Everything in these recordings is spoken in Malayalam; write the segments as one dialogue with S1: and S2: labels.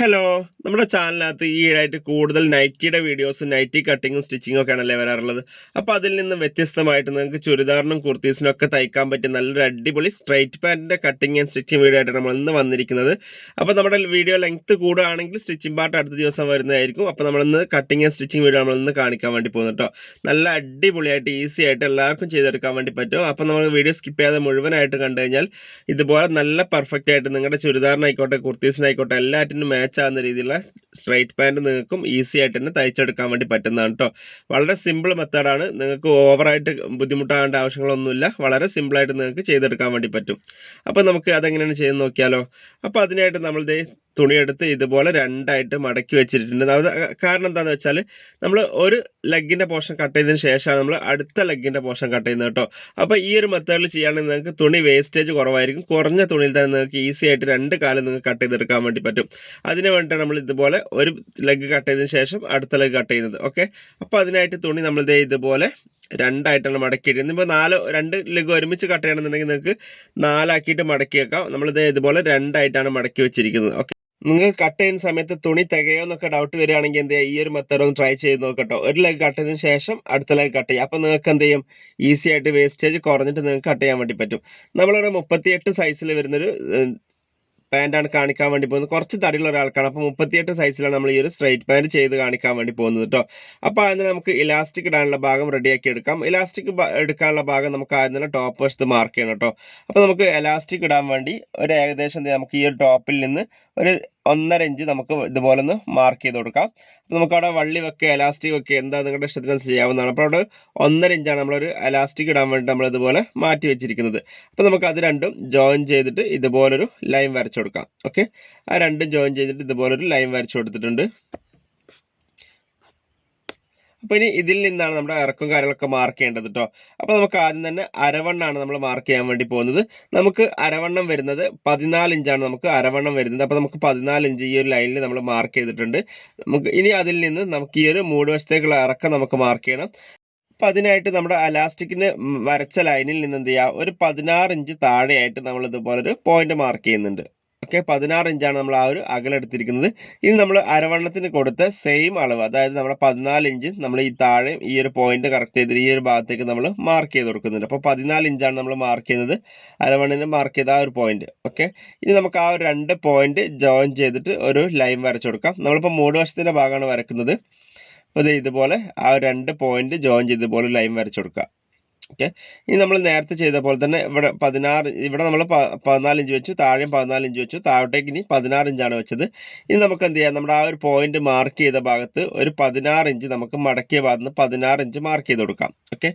S1: ഹലോ നമ്മുടെ ചാനലിനകത്ത് ഈയിടെയായിട്ട് കൂടുതൽ നൈറ്റിയുടെ വീഡിയോസ് നൈറ്റി കട്ടിങ്ങും സ്റ്റിച്ചിങ്ങും ഒക്കെ ആണല്ലേ വരാറുള്ളത്. അപ്പോൾ അതിൽ നിന്ന് വ്യത്യസ്തമായിട്ട് നിങ്ങൾക്ക് ചുരിദാറിനും കുർത്തീസിനും ഒക്കെ തയ്ക്കാൻ പറ്റിയ നല്ലൊരു അടിപൊളി സ്ട്രൈറ്റ് പാന്റിന്റെ കട്ടിങ് ആൻഡ് സ്റ്റിച്ചിങ് വീഡിയോ ആയിട്ട് നമ്മൾ ഇന്ന് വന്നിരിക്കുന്നത്. അപ്പോൾ നമ്മുടെ വീഡിയോ ലെങ്ത് കൂടുകയാണെങ്കിൽ സ്റ്റിച്ചിങ് പാർട്ട് അടുത്ത ദിവസം വരുന്നതായിരിക്കും. അപ്പോൾ നമ്മളിന്ന് കട്ടിങ് ആൻഡ് സ്റ്റിച്ചിങ് വീഡിയോ നമ്മൾ ഇന്ന് കാണിക്കാൻ വേണ്ടി പോകുന്നു കേട്ടോ നല്ല അടിപൊളിയായിട്ട് ഈസി ആയിട്ട് എല്ലാവർക്കും ചെയ്തെടുക്കാൻ വേണ്ടി പറ്റും. അപ്പോൾ നമ്മൾ വീഡിയോ സ്കിപ്പ് ചെയ്യാതെ മുഴുവനായിട്ട് കണ്ടു കഴിഞ്ഞാൽ ഇതുപോലെ നല്ല പെർഫെക്റ്റ് ആയിട്ട് നിങ്ങളുടെ ചുരിദാറിനായിക്കോട്ടെ കുർത്തീസിനായിക്കോട്ടെ എല്ലാറ്റിനും ആകുന്ന രീതിയിലുള്ള സ്ട്രൈറ്റ് പാന്റ് നിങ്ങൾക്കും ഈസി ആയിട്ട് തന്നെ തയ്ച്ചെടുക്കാൻ വേണ്ടി പറ്റുന്നതാണ് കേട്ടോ വളരെ സിമ്പിൾ മെത്തേഡാണ് നിങ്ങൾക്ക് ഓവറായിട്ട് ബുദ്ധിമുട്ടാകേണ്ട ആവശ്യങ്ങളൊന്നുമില്ല. വളരെ സിമ്പിളായിട്ട് നിങ്ങൾക്ക് ചെയ്തെടുക്കാൻ വേണ്ടി പറ്റും. അപ്പോൾ നമുക്ക് അതെങ്ങനെയാണ് ചെയ്ത് നോക്കിയാലോ. അപ്പോൾ അതിനായിട്ട് നമ്മൾ തുണിയെടുത്ത് ഇതുപോലെ രണ്ടായിട്ട് മടക്കി വെച്ചിട്ടുണ്ട്. അത് കാരണം എന്താണെന്ന് വെച്ചാൽ നമ്മൾ ഒരു ലെഗിന്റെ പോർഷൻ കട്ട് ചെയ്തതിന് ശേഷമാണ് നമ്മൾ അടുത്ത ലെഗിന്റെ പോർഷൻ കട്ട് ചെയ്യുന്നത് കേട്ടോ. അപ്പോൾ ഈ ഒരു മെത്തേഡിൽ ചെയ്യുകയാണെങ്കിൽ നിങ്ങൾക്ക് തുണി വേസ്റ്റേജ് കുറവായിരിക്കും. കുറഞ്ഞ തുണിയിൽ തന്നെ നിങ്ങൾക്ക് ഈസി ആയിട്ട് രണ്ട് കാലം നിങ്ങൾക്ക് കട്ട് ചെയ്തെടുക്കാൻ വേണ്ടി പറ്റും. അതിന് വേണ്ടിയിട്ടാണ് നമ്മൾ ഇതുപോലെ ഒരു ലെഗ് കട്ട് ചെയ്തതിന് ശേഷം അടുത്ത ലെഗ് കട്ട് ചെയ്യുന്നത്. ഓക്കെ? അപ്പോൾ അതിനായിട്ട് തുണി നമ്മൾ ദേ ഇതുപോലെ രണ്ടായിട്ടാണ് മടക്കിയിടുന്നത് ഇപ്പോൾ നാല് രണ്ട് ലഗ് ഒരുമിച്ച് കട്ട് ചെയ്യണമെന്നുണ്ടെങ്കിൽ നിങ്ങൾക്ക് നാലാക്കിയിട്ട് മടക്കി വെക്കാം നമ്മളിത് ഇതുപോലെ രണ്ടായിട്ടാണ് മടക്കി വെച്ചിരിക്കുന്നത്. ഓക്കെ? നിങ്ങൾ കട്ട് ചെയ്യുന്ന സമയത്ത് തുണി തികയോ എന്നൊക്കെ ഡൗട്ട് വരികയാണെങ്കിൽ എന്ത് ചെയ്യുക ഈ ഒരു മെത്തേഡ് ഒന്ന് ട്രൈ ചെയ്ത് നോക്കട്ടോ. ഒരു ലെഗ് കട്ട് ചെയ്തതിന് ശേഷം അടുത്ത ലെഗ് കട്ട് ചെയ്യുക അപ്പോൾ നിങ്ങൾക്ക് എന്ത് ചെയ്യും? ഈസി ആയിട്ട് വേസ്റ്റേജ് കുറഞ്ഞിട്ട് നിങ്ങൾക്ക് കട്ട് ചെയ്യാൻ വേണ്ടി പറ്റും. നമ്മളിവിടെ മുപ്പത്തിയെട്ട് സൈസിൽ വരുന്നൊരു പാന്റാണ് കാണിക്കാൻ വേണ്ടി പോകുന്നത്. കുറച്ച് തടിയുള്ള ഒരാൾക്കാണ്. അപ്പോൾ മുപ്പത്തിയെട്ട് സൈസിലാണ് നമ്മൾ ഈ ഒരു സ്ട്രൈറ്റ് പാന്റ് ചെയ്ത് കാണിക്കാൻ വേണ്ടി പോകുന്നത് കേട്ടോ അപ്പോൾ അതിന് നമുക്ക് ഇലാസ്റ്റിക് ഇടാനുള്ള ഭാഗം റെഡിയാക്കി എടുക്കാം. ഇലാസ്റ്റിക് എടുക്കാനുള്ള ഭാഗം നമുക്ക് ആദ്യം തന്നെ ടോപ്പ് വശത്ത് മാർക്ക് ചെയ്യണം കേട്ടോ അപ്പോൾ നമുക്ക് ഇലാസ്റ്റിക് ഇടാൻ വേണ്ടി ഒരു ഏകദേശം നമുക്ക് ഈ ഒരു ടോപ്പിൽ നിന്ന് ഒരു ഒന്നര ഇഞ്ച് നമുക്ക് ഇതുപോലെ ഒന്ന് മാർക്ക് ചെയ്ത് കൊടുക്കാം. അപ്പോൾ നമുക്ക് അവിടെ വള്ളി വെക്കുക എലാസ്റ്റിക് വെക്കുക എന്താ നിങ്ങളുടെ ഇഷ്ടത്തിനനുസരിച്ച് ചെയ്യാവുന്നതാണ്. അപ്പോൾ അവിടെ ഒന്നര ഇഞ്ചാണ് നമ്മളൊരു എലാസ്റ്റിക് ഇടാൻ വേണ്ടി നമ്മൾ ഇതുപോലെ മാറ്റി വെച്ചിരിക്കുന്നത്. അപ്പോൾ നമുക്ക് അത് രണ്ടും ജോയിൻ ചെയ്തിട്ട് ഇതുപോലൊരു ലൈൻ വരച്ചു കൊടുക്കാം. ഓക്കെ ആ രണ്ടും ജോയിൻ ചെയ്തിട്ട് ഇതുപോലൊരു ലൈൻ വരച്ചു കൊടുത്തിട്ടുണ്ട്. അപ്പോൾ ഇനി ഇതിൽ നിന്നാണ് നമ്മുടെ ഇറക്കും കാര്യങ്ങളൊക്കെ മാർക്ക് ചെയ്യേണ്ടത് കേട്ടോ അപ്പോൾ നമുക്ക് ആദ്യം തന്നെ അരവണ്ണാണ് നമ്മൾ മാർക്ക് ചെയ്യാൻ വേണ്ടി പോകുന്നത്. നമുക്ക് അരവണ്ണം വരുന്നത് പതിനാല് ഇഞ്ചാണ് നമുക്ക് അരവണ്ണം വരുന്നത്. അപ്പോൾ നമുക്ക് പതിനാല് ഇഞ്ച് ഈ ഒരു ലൈനിൽ നമ്മൾ മാർക്ക് ചെയ്തിട്ടുണ്ട്. നമുക്ക് ഇനി അതിൽ നിന്ന് നമുക്ക് ഈ ഒരു മൂട് വശത്തേക്കുള്ള ഇറക്കം നമുക്ക് മാർക്ക് ചെയ്യണം. അപ്പം അതിനായിട്ട് നമ്മുടെ അലാസ്റ്റിക്കിന് വരച്ച ലൈനിൽ നിന്ന് എന്ത് ചെയ്യുക ഒരു പതിനാറ് ഇഞ്ച് താഴെയായിട്ട് നമ്മൾ ഇതുപോലെ ഒരു പോയിന്റ് മാർക്ക് ചെയ്യുന്നുണ്ട്. ഓക്കെ പതിനാറ് ഇഞ്ചാണ് നമ്മൾ ആ ഒരു അകലെടുത്തിരിക്കുന്നത് ഇനി നമ്മൾ അരവണ്ണത്തിന് കൊടുത്ത സെയിം അളവ് അതായത് നമ്മുടെ പതിനാല് ഇഞ്ച് നമ്മൾ ഈ താഴെ ഈ ഒരു പോയിന്റ് കറക്റ്റ് ചെയ്തിട്ട് ഈ ഒരു ഭാഗത്തേക്ക് നമ്മൾ മാർക്ക് ചെയ്ത് കൊടുക്കുന്നുണ്ട്. അപ്പോൾ പതിനാല് ഇഞ്ചാണ് നമ്മൾ മാർക്ക് ചെയ്യുന്നത്. അരവണ്ണിന് മാർക്ക് ചെയ്ത ആ ഒരു പോയിന്റ് ഓക്കെ ഇനി നമുക്ക് ആ ഒരു രണ്ട് പോയിന്റ് ജോയിൻ ചെയ്തിട്ട് ഒരു ലൈൻ വരച്ചു കൊടുക്കാം. നമ്മളിപ്പോൾ മൂട് വശത്തിന്റെ ഭാഗമാണ് വരക്കുന്നത്. അപ്പോൾ ഇത് ഇതുപോലെ ആ രണ്ട് പോയിന്റ് ജോയിൻ ചെയ്തതുപോലെ ലൈൻ വരച്ചു കൊടുക്കുക. ഓക്കെ. ഇനി നമ്മൾ നേരത്തെ ചെയ്ത പോലെ തന്നെ ഇവിടെ പതിനാറ് ഇവിടെ നമ്മൾ പതിനാല് ഇഞ്ച് വെച്ചു താഴെയും പതിനാല് ഇഞ്ച് വെച്ചു താഴോട്ടേക്ക് ഇനി പതിനാറ് ഇഞ്ചാണ് വെച്ചത്. ഇനി നമുക്ക് എന്ത് ചെയ്യാം? നമ്മുടെ ആ ഒരു പോയിന്റ് മാർക്ക് ചെയ്ത ഭാഗത്ത് ഒരു പതിനാറ് ഇഞ്ച് നമുക്ക് മടക്കിയ ഭാഗത്ത് നിന്ന് പതിനാറ് ഇഞ്ച് മാർക്ക് ചെയ്ത് കൊടുക്കാം. ഓക്കെ.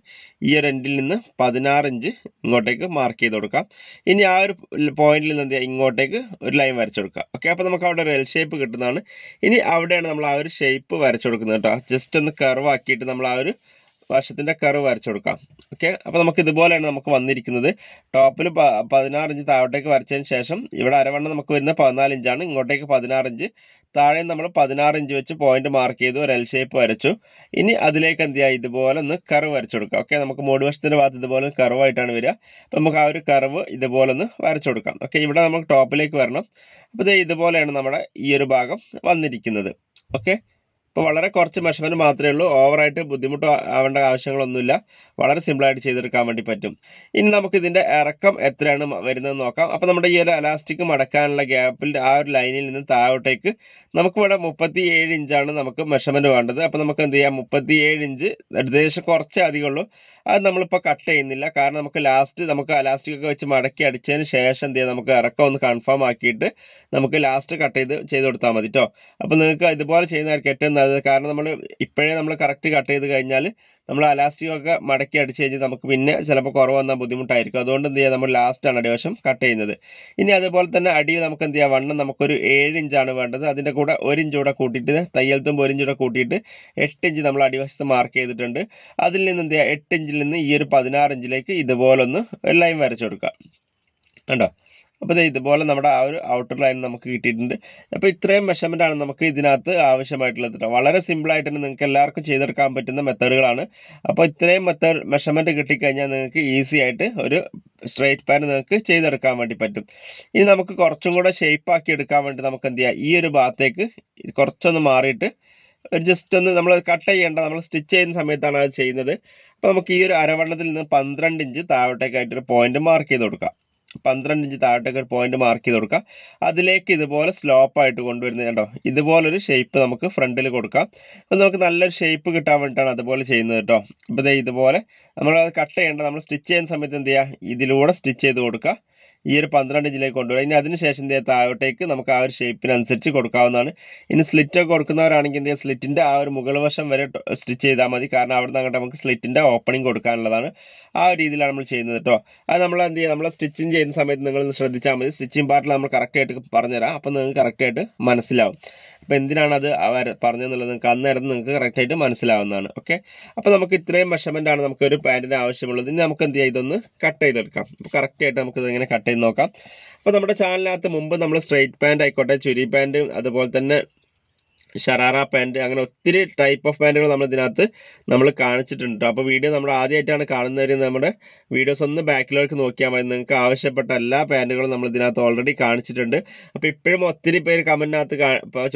S1: ഈ ഒരു എൻഡിൽ നിന്ന് പതിനാറ് ഇഞ്ച് ഇങ്ങോട്ടേക്ക് മാർക്ക് ചെയ്ത് കൊടുക്കാം. ഇനി ആ ഒരു പോയിന്റിൽ നിന്ന് എന്ത് ചെയ്യാം? ഇങ്ങോട്ടേക്ക് ഒരു ലൈൻ വരച്ചു കൊടുക്കാം. ഓക്കെ. അപ്പോൾ നമുക്ക് അവിടെ ഒരു എൽ ഷേപ്പ് കിട്ടുന്നതാണ്. ഇനി അവിടെയാണ് നമ്മൾ ആ ഒരു ഷേപ്പ് വരച്ചു കൊടുക്കുന്നത് കേട്ടോ. ജസ്റ്റ് ഒന്ന് കർവ് ആക്കിയിട്ട് നമ്മൾ ആ ഒരു വശത്തിന്റെ കർവ് വരച്ചു കൊടുക്കാം. ഓക്കെ അപ്പോൾ നമുക്ക് ഇതുപോലെയാണ് നമുക്ക് വന്നിരിക്കുന്നത്. ടോപ്പിൽ പതിനാറ് ഇഞ്ച് താഴോട്ടേക്ക് വരച്ചതിന് ശേഷം ഇവിടെ അരവണ്ണം നമുക്ക് വരുന്ന പതിനാല് ഇഞ്ചാണ്. ഇങ്ങോട്ടേക്ക് പതിനാറ് ഇഞ്ച്. താഴെ നമ്മൾ പതിനാറ് ഇഞ്ച് വെച്ച് പോയിന്റ് മാർക്ക് ചെയ്തു ഒരു എൽ ഷേപ്പ് വരച്ചു. ഇനി അതിലേക്ക് എന്ത് ചെയ്യുക? ഇതുപോലെ ഒന്ന് കർവ് വരച്ചു കൊടുക്കാം ഓക്കെ നമുക്ക് മൂട് വശത്തിന്റെ ഭാഗത്ത് ഇതുപോലെ കർവായിട്ടാണ് വരിക. അപ്പോൾ നമുക്ക് ആ ഒരു കർവ് ഇതുപോലെ ഒന്ന് വരച്ചു കൊടുക്കാം. ഓക്കെ ഇവിടെ നമുക്ക് ടോപ്പിലേക്ക് വരണം. അപ്പോൾ ഇത് ഇതുപോലെയാണ് നമ്മുടെ ഈ ഒരു ഭാഗം വന്നിരിക്കുന്നത്. ഓക്കെ ഇപ്പോൾ വളരെ കുറച്ച് മെഷർമെന്റ് മാത്രമേ ഉള്ളൂ. ഓവറായിട്ട് ബുദ്ധിമുട്ട് ആവേണ്ട ആവശ്യങ്ങളൊന്നുമില്ല. വളരെ സിമ്പിളായിട്ട് ചെയ്തെടുക്കാൻ വേണ്ടി പറ്റും. ഇനി നമുക്ക് ഇതിന്റെ ഇറക്കം എത്രയാണ് വരുന്നത് നോക്കാം. അപ്പോൾ നമ്മുടെ ഈ ഒരു അലാസ്റ്റിക് മടക്കാനുള്ള ഗ്യാപ്പിൽ ആ ഒരു ലൈനിൽ നിന്ന് താഴോട്ടേക്ക് നമുക്കിവിടെ മുപ്പത്തി ഏഴ് ഇഞ്ചാണ് നമുക്ക് മെഷർമെന്റ് വേണ്ടത്. അപ്പോൾ നമുക്ക് എന്ത് ചെയ്യാം? മുപ്പത്തി ഏഴ് ഇഞ്ച് ഏകദേശം കുറച്ചേ അധികമുള്ളൂ. അത് നമ്മളിപ്പോൾ കട്ട് ചെയ്യുന്നില്ല. കാരണം നമുക്ക് ലാസ്റ്റ് നമുക്ക് അലാസ്റ്റിക് ഒക്കെ വെച്ച് മടക്കി അടിച്ചതിന് ശേഷം എന്ത് ചെയ്യാം? നമുക്ക് ഇറക്കം ഒന്ന് കൺഫേം ആക്കിയിട്ട് നമുക്ക് ലാസ്റ്റ് കട്ട് ചെയ്ത് ചെയ്ത് കൊടുത്താൽ മതി കേട്ടോ അപ്പോൾ നിങ്ങൾക്ക് ഇതുപോലെ ചെയ്യുന്നവർക്ക് ഏറ്റവും നല്ലത് കാരണം നമ്മൾ ഇപ്പോഴേ നമ്മൾ കറക്റ്റ് കട്ട് ചെയ്ത് കഴിഞ്ഞാൽ നമ്മൾ അലാസ്റ്റിക് ഒക്കെ മടക്കി അടിച്ച് കഴിഞ്ഞാൽ നമുക്ക് പിന്നെ ചിലപ്പോൾ കുറവ് വന്നാൽ ബുദ്ധിമുട്ടായിരിക്കും. അതുകൊണ്ട് എന്ത് ചെയ്യുക നമ്മൾ ലാസ്റ്റാണ് അടിവശം കട്ട് ചെയ്യുന്നത്. ഇനി അതുപോലെ തന്നെ അടിയിൽ നമുക്ക് എന്ത് ചെയ്യാം? വണ്ണം നമുക്കൊരു ഏഴ് ഇഞ്ചാണ് വേണ്ടത്. അതിന്റെ കൂടെ ഒരു ഇഞ്ച് കൂടെ കൂട്ടിയിട്ട് തയ്യൽ തുമ്പ് ഒരു ഇഞ്ച് കൂടെ കൂട്ടിയിട്ട് എട്ട് ഇഞ്ച് നമ്മൾ അടിവശത്ത് മാർക്ക് ചെയ്തിട്ടുണ്ട്. അതിൽ നിന്ന് എന്ത് ചെയ്യുക എട്ട് ഇഞ്ചിൽ നിന്ന് ഈ ഒരു പതിനാറ് ഇഞ്ചിലേക്ക് ഇതുപോലൊന്ന് ലൈൻ വരച്ചു കൊടുക്കുക. കണ്ടോ? അപ്പോൾ ഇതേ ഇതുപോലെ നമ്മുടെ ആ ഒരു ഔട്ടർ ലൈൻ നമുക്ക് കിട്ടിയിട്ടുണ്ട്. അപ്പോൾ ഇത്രയും ആണ് നമുക്ക് ഇതിനകത്ത് ആവശ്യമായിട്ടുള്ളത് വളരെ സിമ്പിളായിട്ട് തന്നെ നിങ്ങൾക്ക് എല്ലാവർക്കും ചെയ്തെടുക്കാൻ പറ്റുന്ന മെത്തേഡുകളാണ്. അപ്പോൾ ഇത്രയും മെത്തേഡ് മെഷർമെന്റ് കിട്ടിക്കഴിഞ്ഞാൽ നിങ്ങൾക്ക് ഈസി ആയിട്ട് ഒരു സ്ട്രേറ്റ് പാൻ നിങ്ങൾക്ക് ചെയ്തെടുക്കാൻ വേണ്ടി പറ്റും. ഇനി നമുക്ക് കുറച്ചും കൂടെ ഷേപ്പ് ആക്കി എടുക്കാൻ വേണ്ടി നമുക്ക് എന്ത് ചെയ്യാം? ഈ ഒരു ഭാഗത്തേക്ക് കുറച്ചൊന്ന് മാറിയിട്ട് ഒരു ജസ്റ്റ് ഒന്ന് നമ്മൾ കട്ട് ചെയ്യേണ്ട നമ്മൾ സ്റ്റിച്ച് ചെയ്യുന്ന സമയത്താണ് അത് ചെയ്യുന്നത്. അപ്പോൾ നമുക്ക് ഈ ഒരു അരവണ്ണത്തിൽ നിന്ന് പന്ത്രണ്ട് ഇഞ്ച് താഴോട്ടേക്കായിട്ടൊരു പോയിന്റ് മാർക്ക് ചെയ്ത് കൊടുക്കാം. പന്ത്രണ്ട് ഇഞ്ച് താഴോട്ടേക്ക് ഒരു പോയിന്റ് മാർക്ക് ചെയ്ത് കൊടുക്കുക അതിലേക്ക് ഇതുപോലെ സ്ലോപ്പ് ആയിട്ട് കൊണ്ടുവരുന്നത് കേട്ടോ ഇതുപോലൊരു ഷേപ്പ് നമുക്ക് ഫ്രണ്ടിൽ കൊടുക്കാം. അപ്പോൾ നമുക്ക് നല്ലൊരു ഷേപ്പ് കിട്ടാൻ വേണ്ടിയിട്ടാണ് അതുപോലെ ചെയ്യുന്നത് കേട്ടോ. അപ്പോൾ ഇതേ ഇതുപോലെ നമ്മൾ അത് കട്ട് ചെയ്യേണ്ട നമ്മൾ സ്റ്റിച്ച് ചെയ്യുന്ന സമയത്ത് എന്ത് ചെയ്യുക? ഇതിലൂടെ സ്റ്റിച്ച് ചെയ്ത് കൊടുക്കുക. ഈ ഒരു പന്ത്രണ്ട് ഇഞ്ചിലേക്ക് കൊണ്ടുവരാം. ഇനി അതിനുശേഷം എന്ത് താഴോട്ടേക്ക് നമുക്ക് ആ ഒരു ഷേപ്പിനനുസരിച്ച് കൊടുക്കാവുന്നതാണ്. ഇനി സ്ലിറ്റ് ഒക്കെ കൊടുക്കുന്നവരാണെങ്കിൽ എന്ത് സ്ലിറ്റിന്റെ ആ ഒരു മുകൾ വശം വരെ സ്റ്റിച്ച് ചെയ്താൽ മതി. കാരണം അവിടെ നിന്ന് നമുക്ക് സ്ലിറ്റിന്റെ ഓപ്പണിംഗ് കൊടുക്കാനുള്ളതാണ്. ആ ഒരു രീതിയിലാണ് നമ്മൾ ചെയ്യുന്നത് കേട്ടോ അത് നമ്മൾ എന്ത് ചെയ്യുക നമ്മൾ സ്റ്റിച്ചിങ് ചെയ്യുന്ന സമയത്ത് നിങ്ങൾ ശ്രദ്ധിച്ചാൽ മതി. സ്റ്റിച്ചിങ് പാർട്ടിൽ നമ്മൾ കറക്റ്റായിട്ട് പറഞ്ഞുതരാം. അപ്പോൾ നിങ്ങൾക്ക് കറക്റ്റായിട്ട് മനസ്സിലാവും. അപ്പോൾ എന്തിനാണ് അത് പറഞ്ഞതെന്നുള്ളത്? നിങ്ങൾക്ക് അന്നേരം നിങ്ങൾക്ക് കറക്റ്റായിട്ട് മനസ്സിലാവുന്നതാണ്. ഓക്കെ? അപ്പോൾ നമുക്ക് ഇത്രയും മെഷർമെന്റ് ആണ് നമുക്ക് ഒരു പാന്റിന് ആവശ്യമുള്ളത്. ഇനി നമുക്ക് എന്ത് ചെയ്യാം? ഇതൊന്ന് കട്ട് ചെയ്തെടുക്കാം. കറക്റ്റായിട്ട് നമുക്ക് ഇതിങ്ങനെ കട്ട് ചെയ്ത് നോക്കാം. അപ്പോൾ നമ്മുടെ ചാനലിനകത്ത് മുമ്പ് നമ്മൾ സ്ട്രെയിറ്റ് പാന്റ് ആയിക്കോട്ടെ ചുരി പാന്റ് അതുപോലെ തന്നെ ഷറാറ പാന്റ് അങ്ങനെ ഒത്തിരി ടൈപ്പ് ഓഫ് പാന്റുകൾ നമ്മൾ ഇതിനകത്ത് നമ്മൾ കാണിച്ചിട്ടുണ്ട്. ട്ടോ. അപ്പോൾ വീഡിയോ നമ്മൾ ആദ്യമായിട്ടാണ് കാണുന്നവർ നമ്മുടെ വീഡിയോസ് ഒന്ന് ബാക്കിലേക്ക് നോക്കിയാൽ മതി. നിങ്ങൾക്ക് ആവശ്യപ്പെട്ട എല്ലാ പാന്റുകളും നമ്മൾ ഇതിനകത്ത് ഓൾറെഡി കാണിച്ചിട്ടുണ്ട്. അപ്പോൾ ഇപ്പോഴും ഒത്തിരി പേര് കമന്റിനകത്ത്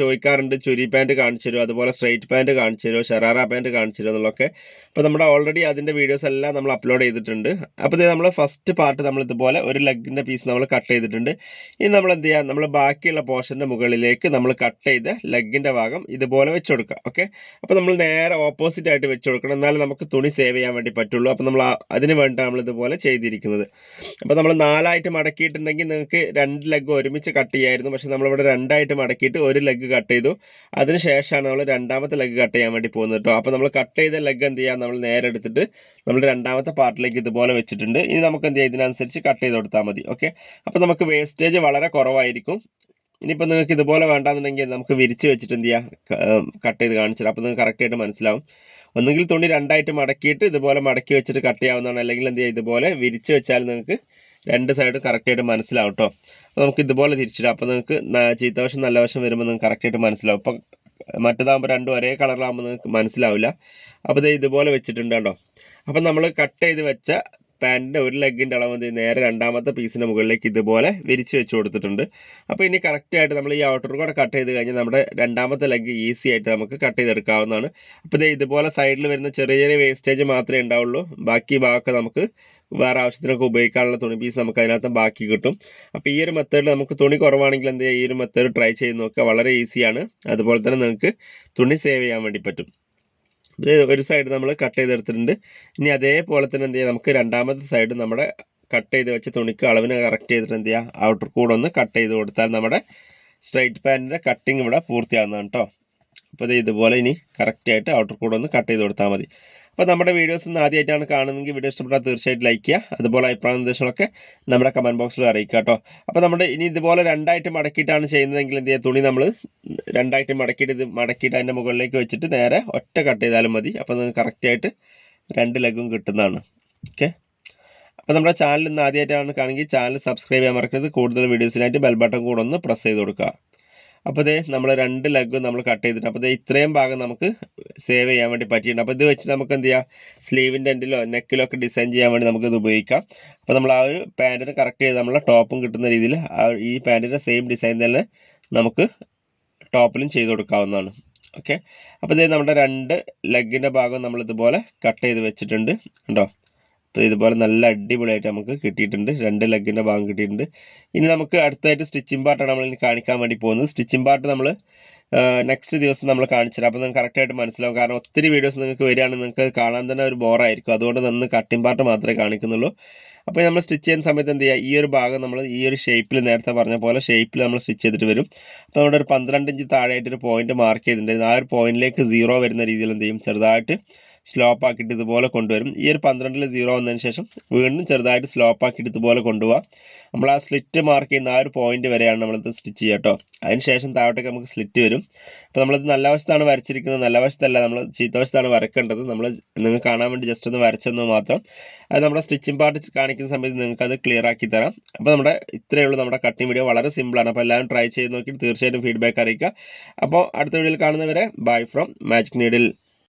S1: ചോദിക്കാറുണ്ട് ചുരി പാന്റ് കാണിച്ചു തരുമോ അതുപോലെ സ്ട്രൈറ്റ് പാന്റ് കാണിച്ചു തരുമോ ഷറാറ പാന്റ് കാണിച്ചു തരുമോ എന്നുള്ളതൊക്കെ. അപ്പോൾ നമ്മുടെ ഓൾറെഡി അതിന്റെ വീഡിയോസ് എല്ലാം നമ്മൾ അപ്ലോഡ് ചെയ്തിട്ടുണ്ട്. അപ്പോൾ ഇത് നമ്മൾ ഫസ്റ്റ് പാർട്ട് നമ്മൾ ഇതുപോലെ ഒരു ലെഗിന്റെ പീസ് നമ്മൾ കട്ട് ചെയ്തിട്ടുണ്ട്. ഇനി നമ്മൾ എന്ത് ചെയ്യുക നമ്മൾ ബാക്കിയുള്ള പോർഷന്റെ മുകളിലേക്ക് നമ്മൾ കട്ട് ചെയ്ത് ലെഗിന്റെ ഭാഗം ഇതുപോലെ വെച്ച് കൊടുക്കുക ഓക്കെ അപ്പോൾ നമ്മൾ നേരെ ഓപ്പോസിറ്റ് ആയിട്ട് വെച്ച് കൊടുക്കണം എന്നാലും നമുക്ക് തുണി സേവ് ചെയ്യാൻ വേണ്ടി പറ്റുള്ളൂ. അപ്പോൾ നമ്മൾ അതിന് വേണ്ടിയിട്ടാണ് നമ്മൾ ഇതുപോലെ ചെയ്തിരിക്കുന്നത്. അപ്പോൾ നമ്മൾ നാലായിട്ട് മടക്കിയിട്ടുണ്ടെങ്കിൽ നിങ്ങൾക്ക് രണ്ട് ലെഗ് ഒരുമിച്ച് കട്ട് ചെയ്യായിരുന്നു. പക്ഷേ നമ്മളിവിടെ രണ്ടായിട്ട് മടക്കിയിട്ട് ഒരു ലെഗ് കട്ട് ചെയ്തു. അതിന് ശേഷമാണ് നമ്മൾ രണ്ടാമത്തെ ലെഗ് കട്ട് ചെയ്യാൻ വേണ്ടി പോകുന്നത് കേട്ടോ. അപ്പോൾ നമ്മൾ കട്ട് ചെയ്ത ലെഗ് എന്ത് ചെയ്യാം? നമ്മൾ നേരെ എടുത്തിട്ട് നമ്മൾ രണ്ടാമത്തെ പാർട്ടിലേക്ക് ഇതുപോലെ വെച്ചിട്ടുണ്ട്. ഇനി നമുക്ക് എന്ത് ചെയ്യാം? ഇതിനനുസരിച്ച് കട്ട് ചെയ്ത് കൊടുത്താൽ മതി ഓക്കെ അപ്പോൾ നമുക്ക് വേസ്റ്റേജ് വളരെ കുറവായിരിക്കും. ഇനിയിപ്പോൾ നിങ്ങൾക്ക് ഇതുപോലെ വേണ്ടാന്നുണ്ടെങ്കിൽ നമുക്ക് വിരിച്ച് വെച്ചിട്ട് എന്ത് ചെയ്യാം? കട്ട് ചെയ്ത് കാണിച്ചിട്ട് അപ്പോൾ നിങ്ങൾക്ക് കറക്റ്റായിട്ട് മനസ്സിലാവും. ഒന്നുകിൽ തുണി രണ്ടായിട്ട് മടക്കിയിട്ട് ഇതുപോലെ മടക്കി വെച്ചിട്ട് കട്ട് ചെയ്യാവുന്നതാണ്. അല്ലെങ്കിൽ എന്ത് ചെയ്യുക ഇതുപോലെ വിരിച്ച് വെച്ചാൽ നിങ്ങൾക്ക് രണ്ട് സൈഡും കറക്റ്റായിട്ട് മനസ്സിലാവും കേട്ടോ അപ്പോൾ നമുക്ക് ഇതുപോലെ തിരിച്ചിടാം. അപ്പോൾ നിങ്ങൾക്ക് ചീത്ത വശം നല്ല വശം വരുമ്പോൾ നിങ്ങൾക്ക് കറക്റ്റായിട്ട് മനസ്സിലാവും. ഇപ്പം മറ്റേതാകുമ്പോൾ രണ്ടും ഒരേ കളറിലാകുമ്പോൾ നിങ്ങൾക്ക് മനസ്സിലാവില്ല. അപ്പോൾ ഇത് ഇതുപോലെ വെച്ചിട്ടുണ്ട് കേട്ടോ അപ്പം നമ്മൾ കട്ട് ചെയ്ത് വെച്ച പാന്റിന്റെ ഒരു ലെഗിന്റെ അളവ് എന്ത്? നേരെ രണ്ടാമത്തെ പീസിന്റെ മുകളിലേക്ക് ഇതുപോലെ വിരിച്ച് വെച്ച് കൊടുത്തിട്ടുണ്ട്. അപ്പോൾ ഇനി കറക്റ്റായിട്ട് നമ്മൾ ഈ ഔട്ടർ കൂടെ കട്ട് ചെയ്ത് കഴിഞ്ഞാൽ നമ്മുടെ രണ്ടാമത്തെ ലെഗ് ഈസി ആയിട്ട് നമുക്ക് കട്ട് ചെയ്തെടുക്കാവുന്നതാണ്. അപ്പോൾ ദേ ഇതുപോലെ സൈഡിൽ വരുന്ന ചെറിയ ചെറിയ വേസ്റ്റേജ് മാത്രമേ ഉണ്ടാവുള്ളൂ. ബാക്കി ഭാഗമൊക്കെ നമുക്ക് വേറെ ആവശ്യത്തിനൊക്കെ ഉപയോഗിക്കാനുള്ള തുണി പീസ് നമുക്ക് അതിനകത്ത് ബാക്കി കിട്ടും. അപ്പോൾ ഈ ഒരു മെത്തേഡിൽ നമുക്ക് തുണി കുറവാണെങ്കിൽ എന്ത് ചെയ്യുക ഈ ഒരു മെത്തേഡ് ട്രൈ ചെയ്ത് നോക്കുക. വളരെ ഈസിയാണ് അതുപോലെ തന്നെ നിങ്ങൾക്ക് തുണി സേവ് ചെയ്യാൻ വേണ്ടി പറ്റും. ഇത് ഒരു സൈഡ് നമ്മൾ കട്ട് ചെയ്തെടുത്തിട്ടുണ്ട്. ഇനി അതേപോലെ തന്നെ എന്ത് ചെയ്യുക നമുക്ക് രണ്ടാമത്തെ സൈഡ് നമ്മുടെ കട്ട് ചെയ്ത് വെച്ച തുണിക്ക് അളവിന് കറക്റ്റ് ചെയ്തിട്ട് എന്ത് ചെയ്യുക ഔട്ടർ കൂടെ ഒന്ന് കട്ട് ചെയ്ത് കൊടുത്താൽ നമ്മുടെ സ്ട്രൈറ്റ് പാന്റിന്റെ കട്ടിങ് ഇവിടെ പൂർത്തിയാകുന്നതാണ് കേട്ടോ അപ്പോൾ ഇത് ഇതുപോലെ ഇനി കറക്റ്റായിട്ട് ഔട്ടർ കൂടെ ഒന്ന് കട്ട് ചെയ്ത് കൊടുത്താൽ മതി. അപ്പോൾ നമ്മുടെ വീഡിയോസ് ഒന്ന് ആദ്യമായിട്ടാണ് കാണുന്നതെങ്കിൽ വീഡിയോ ഇഷ്ടപ്പെട്ടാൽ തീർച്ചയായിട്ടും ലൈക്ക് ചെയ്യുക. അതുപോലെ അഭിപ്രായ നിർദ്ദേശങ്ങളൊക്കെ നമ്മുടെ കമന്റ് ബോക്സിൽ അറിയിക്കുക കേട്ടോ. അപ്പോൾ നമ്മുടെ ഇനി ഇതുപോലെ രണ്ടായിട്ട് മടക്കിയിട്ടാണ് ചെയ്യുന്നതെങ്കിൽ എന്ത് ചെയ്യുക? തുണി നമ്മൾ രണ്ടായിട്ട് മടക്കിയിട്ട് ഇത് മടക്കിയിട്ട് അതിന്റെ മുകളിലേക്ക് വെച്ചിട്ട് നേരെ ഒറ്റ കട്ട് ചെയ്താലും മതി. അപ്പോൾ നിങ്ങൾക്ക് കറക്റ്റായിട്ട് രണ്ട് ലെഗും കിട്ടുന്നതാണ്. ഓക്കെ അപ്പോൾ നമ്മുടെ ചാനൽ ഇന്ന് ആദ്യമായിട്ടാണ് കാണുമെങ്കിൽ ചാനൽ സബ്സ്ക്രൈബ് ചെയ്യാൻ മറക്കരുത്. കൂടുതൽ വീഡിയോസിനായിട്ട് ബെൽ ബട്ടൺ കൂടെ ഒന്ന് പ്രസ് ചെയ്ത് കൊടുക്കുക. അപ്പോൾ ഇതേ നമ്മൾ രണ്ട് ലെഗ് നമ്മൾ കട്ട് ചെയ്തിട്ടുണ്ട്. അപ്പോൾ ഇതേ ഇത്രയും ഭാഗം നമുക്ക് സേവ് ചെയ്യാൻ വേണ്ടി പറ്റിയിട്ടുണ്ട്. അപ്പോൾ ഇത് വെച്ച് നമുക്ക് എന്ത് ചെയ്യാം? സ്ലീവിന്റെ എൻഡിലോ നെക്കിലോ ഒക്കെ ഡിസൈൻ ചെയ്യാൻ വേണ്ടി നമുക്കിത് ഉപയോഗിക്കാം. അപ്പോൾ നമ്മൾ ആ ഒരു പാന്റിന് കറക്റ്റ് ചെയ്ത് നമ്മളെ ടോപ്പും കിട്ടുന്ന രീതിയിൽ ഈ പാന്റിന്റെ സെയിം ഡിസൈൻ തന്നെ നമുക്ക് ടോപ്പിലും ചെയ്ത് കൊടുക്കാവുന്നതാണ്. ഓക്കെ അപ്പോൾ ഇത് നമ്മുടെ രണ്ട് ലെഗിന്റെ ഭാഗം നമ്മൾ ഇതുപോലെ കട്ട് ചെയ്ത് വെച്ചിട്ടുണ്ട്. കണ്ടോ? ഇതുപോലെ നല്ല അടിപൊളിയായിട്ട് നമുക്ക് കിട്ടിയിട്ടുണ്ട്. രണ്ട് ലെഗിന്റെ ഭാഗം കിട്ടിയിട്ടുണ്ട്. ഇനി നമുക്ക് അടുത്തായിട്ട് സ്റ്റിച്ചിങ് പാർട്ടാണ് നമ്മൾ ഇനി കാണിക്കാൻ വേണ്ടി പോകുന്നത്. സ്റ്റിച്ചിങ് പാർട്ട് നമ്മൾ നെക്സ്റ്റ് ദിവസം നമ്മൾ കാണിച്ചുതരാം അപ്പോൾ നിങ്ങൾക്ക് കറക്റ്റായിട്ട് മനസ്സിലാവും. കാരണം ഒത്തിരി വീഡിയോസ് നിങ്ങൾക്ക് വരികയാണെങ്കിൽ നിങ്ങൾക്ക് കാണാൻ തന്നെ ഒരു ബോറായിരിക്കും അതുകൊണ്ട് നിന്ന് കട്ടിംഗ് പാർട്ട് മാത്രമേ കാണിക്കുന്നുള്ളൂ. അപ്പോൾ നമ്മൾ സ്റ്റിച്ച് ചെയ്യുന്ന സമയത്ത് എന്ത് ചെയ്യുക? ഈ ഒരു ഭാഗം നമ്മൾ ഈ ഒരു ഷേപ്പിൽ നേരത്തെ പറഞ്ഞ പോലെ ഷേപ്പിൽ നമ്മൾ സ്റ്റിച്ച് ചെയ്തിട്ട് വരും. അപ്പോൾ നമ്മുടെ ഒരു പന്ത്രണ്ട് ഇഞ്ച് താഴെയായിട്ട് ഒരു പോയിന്റ് മാർക്ക് ചെയ്തിട്ടുണ്ടായിരുന്നു ആ ഒരു പോയിന്റിലേക്ക് സീറോ വരുന്ന രീതിയിൽ എന്ത് ചെയ്യും? ചെറുതായിട്ട് സ്ലോപ്പ് ആക്കിയിട്ട് ഇതുപോലെ കൊണ്ടുവരും. ഈ ഒരു പന്ത്രണ്ടിൽ സീറോ വന്നതിന് ശേഷം വീണ്ടും ചെറുതായിട്ട് സ്ലോപ്പ് ആക്കിയിട്ട് ഇതുപോലെ കൊണ്ടുപോകാം നമ്മൾ ആ സ്ലിറ്റ് മാർക്ക് ചെയ്യുന്ന ആ ഒരു പോയിന്റ് വരെയാണ് നമ്മളിത് സ്റ്റിച്ച് ചെയ്യുക കേട്ടോ അതിന് ശേഷം താഴോട്ടേക്ക് നമുക്ക് സ്ലിറ്റ് വരും. അപ്പോൾ നമ്മളിത് നല്ല വശത്താണ് വരച്ചിരിക്കുന്നത്. നല്ല വശത്തല്ല നമ്മൾ ചീത്ത വശത്താണ് വരക്കേണ്ടത്. നമ്മൾ നിങ്ങൾക്ക് കാണാൻ വേണ്ടി ജസ്റ്റ് ഒന്ന് വരച്ചെന്ന് മാത്രം. അത് നമ്മുടെ സ്റ്റിച്ചിങ് പാർട്ട് കാണിക്കുന്ന സമയത്ത് നിങ്ങൾക്ക് അത് ക്ലിയർ ആക്കി തരാം. അപ്പോൾ നമ്മുടെ ഇത്രയേ ഉള്ളൂ നമ്മുടെ കട്ടിങ് വീഡിയോ വളരെ സിമ്പിളാണ് അപ്പോൾ എല്ലാവരും ട്രൈ ചെയ്ത് നോക്കിയിട്ട് തീർച്ചയായിട്ടും ഫീഡ്ബാക്ക് അറിയിക്കുക. അപ്പോൾ അടുത്ത വീഡിയോയിൽ കാണുന്നവരെ ബൈ ഫ്രോം മാജിക് നീഡിൽ